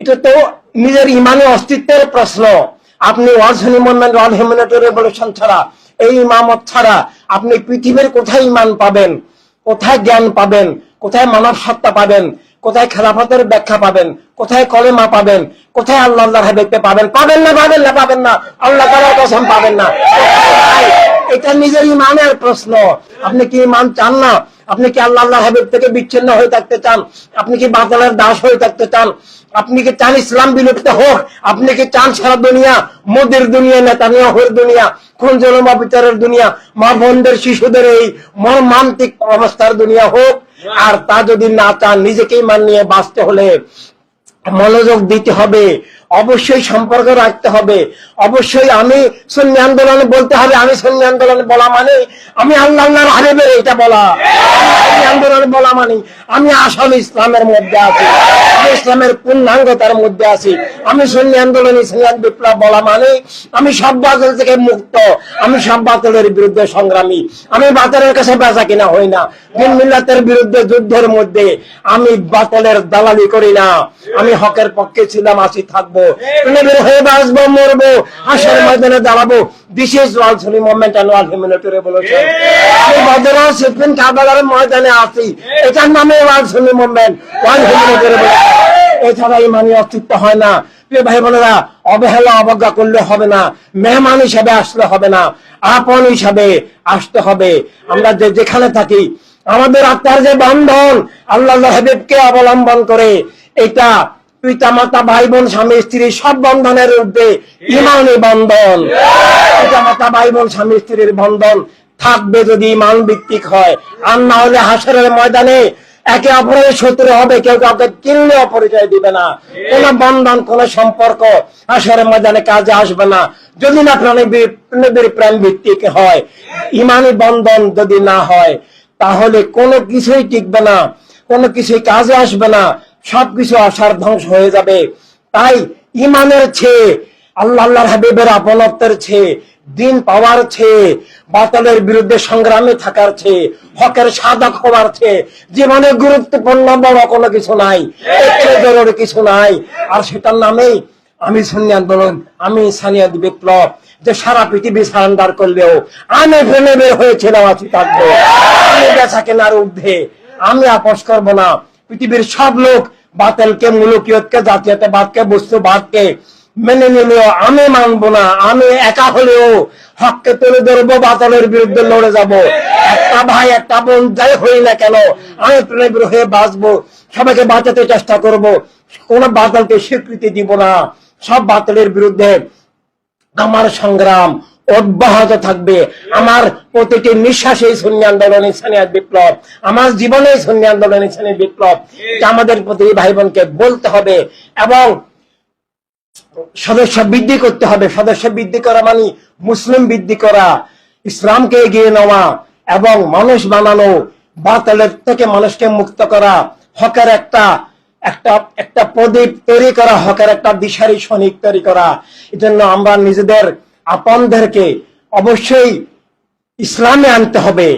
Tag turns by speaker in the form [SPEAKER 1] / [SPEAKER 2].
[SPEAKER 1] এটা তো নিজের ইমানি অস্তিত্বের প্রশ্ন। আপনি ছাড়া, এই ইমামত ছাড়া আপনি পৃথিবীর কোথায় ইমান পাবেন? কোথায় জ্ঞান পাবেন? কোথায় মানব সত্তা পাবেন? কোথায় খেলাফতের ব্যাখ্যা পাবেন? কোথায় কলেমা পাবেন? কোথায় আল্লাহ আল্লাহ হাবিবকে পাবেন? পাবেন না পাবেন না পাবেন না। আল্লাহ কসম পাবেন না। এটা নিজের ইমানের প্রশ্ন। আপনি কি ইমান চান না? আপনি কি আল্লাহ আল্লাহ হাবিব থেকে বিচ্ছিন্ন হয়ে থাকতে চান? আপনি কি বাতালের দাস হয়ে থাকতে চান? আপনি কি চান ইসলাম বিলুপ্ত হোক? আপনি কি চান সারা দুনিয়া মোদের দুনিয়া, নেতানিয়াহুর দুনিয়া, খুন, জলমা বিচারের দুনিয়া, মা বোনদের, শিশুদের এই মর্মান্তিক অবস্থার দুনিয়া হোক? আর তা যদি না চান, নিজেকেই মান নিয়ে বাঁচতে হলে মনোযোগ দিতে হবে। অবশ্যই সম্পর্ক রাখতে হবে। অবশ্যই আমি সন্নি আন্দোলনে বলতে হবে, আমি সন্নি আন্দোলনে বলা মানে আমি আল্লাহ আল্লাহর হাবিবের এটা বলা। আন্দোলনে বলা মানে আমি আসল ইসলামের মধ্যে আছি। ইসলামের পূর্ণাঙ্গতার মধ্যে আছি। আমি সন্নি আন্দোলন, ইসলাম বিপ্লব বলা মানে আমি সব বাতিল থেকে মুক্ত। আমি সব বাতিলের বিরুদ্ধে সংগ্রামী। আমি বাতিলের কাছে বেচা কিনা হই না। দিন মিল্লাতের বিরুদ্ধে যুদ্ধের মধ্যে আমি বাতিলের দালালি করি না। আমি হকের পক্ষে ছিলাম আসি থাকব। হয়ে বাঁচবো, মরবো হাসের ময়দানে দাঁড়াবো। সুনি movement and wall humanity revolution আমি বদরা সিফিন কাবালার ময়দানে আছি এটার নামে ওয়াল সুনি মুভমেন্ট ওয়াল হিউম্যানিটি রেভলিউশন এছাড়া ইমানি অস্তিত্ব হয় না। প্রিয় ভাই বোনেরা অবহেলা অবজ্ঞা করলে হবে না। মেহমান হিসাবে আসলে হবে না। আপন হিসাবে আসতে হবে। আমরা যে যেখানে থাকি আমাদের আত্মার যে বন্ধন আল্লাহ হাবিবকে অবলম্বন করে এটা পিতা মাতা ভাই বোন স্বামী, স্ত্রী, সব বন্ধনের ঊর্ধ্বে ইমানি বন্ধন। পিতা মাতা ভাই বোন স্বামী, স্ত্রীর বন্ধন থাকবে যদি ইমান ভিত্তিক হয়। আর না হলে হাসরের ময়দানে একে অপরের শত্রু হবে, কেউ কাউকে চিনলে অপরিচয় দিবে না। কোন বন্ধন, কোন সম্পর্ক হাসরের ময়দানে কাজে আসবে না। যদি না প্রাণীবীর প্রেম ভিত্তিক হয় ইমানি বন্ধন যদি না হয়, তাহলে কোনো কিছুই টিকবে না, কোনো কিছুই কাজে আসবে না। সবকিছু আশার ধ্বংস হয়ে যাবে। তাই ইমানের চেয়ে, আল্লাহ আল্লাহর হাবিবের আপনত্বের চেয়ে, দিন পাওয়ার চেয়ে, বাতালের বিরুদ্ধে সংগ্রামে থাকার চেয়ে, হকের সাধক হওয়ার চেয়ে, জীবনে গুরুত্বপূর্ণ বড় কোনো কিছু নাই জরুরি কিছু নাই। আর সেটার নামেই আমি সুন্নি আন্দোলন, আমি সানিয়া বিপ্লব, যে সারা পৃথিবী সারেন্ডার করলেও, আমি ফেলে বের হয়েছিলাম, আছি থাকব। আমি বেচা কেনার ঊর্ধ্বে, আমি আপোষ করব না। পৃথিবীর সব লোক বাতেলকে, মুলুকিয়তকে জাতীয়তাবাদকে বস্তুবাদকে মেনে নিলেও আমি মানবো না, আমি একা হলেও হককে তুলে ধরবো, বাতলের বিরুদ্ধে লড়ে যাব। একটা ভাই, একটা বোন, যাই হই না কেন, আমি প্রেমের হয়ে বাঁচবো, সবাইকে বাঁচাতে চেষ্টা করব। কোন বাতলকে স্বীকৃতি দিব না, সব বাতলের বিরুদ্ধে আমার সংগ্রাম অব্যাহত থাকবে। আমার প্রতিটি নিঃশ্বাসে শূন্য আন্দোলন ইসলামিয়া বিপ্লব। আমার জীবনে শূন্য আন্দোলন ইসলামী বিপ্লব। আমাদের প্রতি ভাই বোনকে বলতে হবে এবং সদস্য বৃদ্ধি করতে হবে। সদস্য বৃদ্ধি করা মানে মুসলিম বৃদ্ধি করা, ইসলামকে এগিয়ে নেওয়া এবং মানুষ বানানো, বাতালের থেকে মানুষকে মুক্ত করা, হকের একটা একটা একটা প্রদীপ তৈরি করা, হকের একটা দিশারি সৈনিক তৈরি করা। এজন্য আমরা নিজেদের আপনদেরকে অবশ্যই ইসলামে আনতে হবে।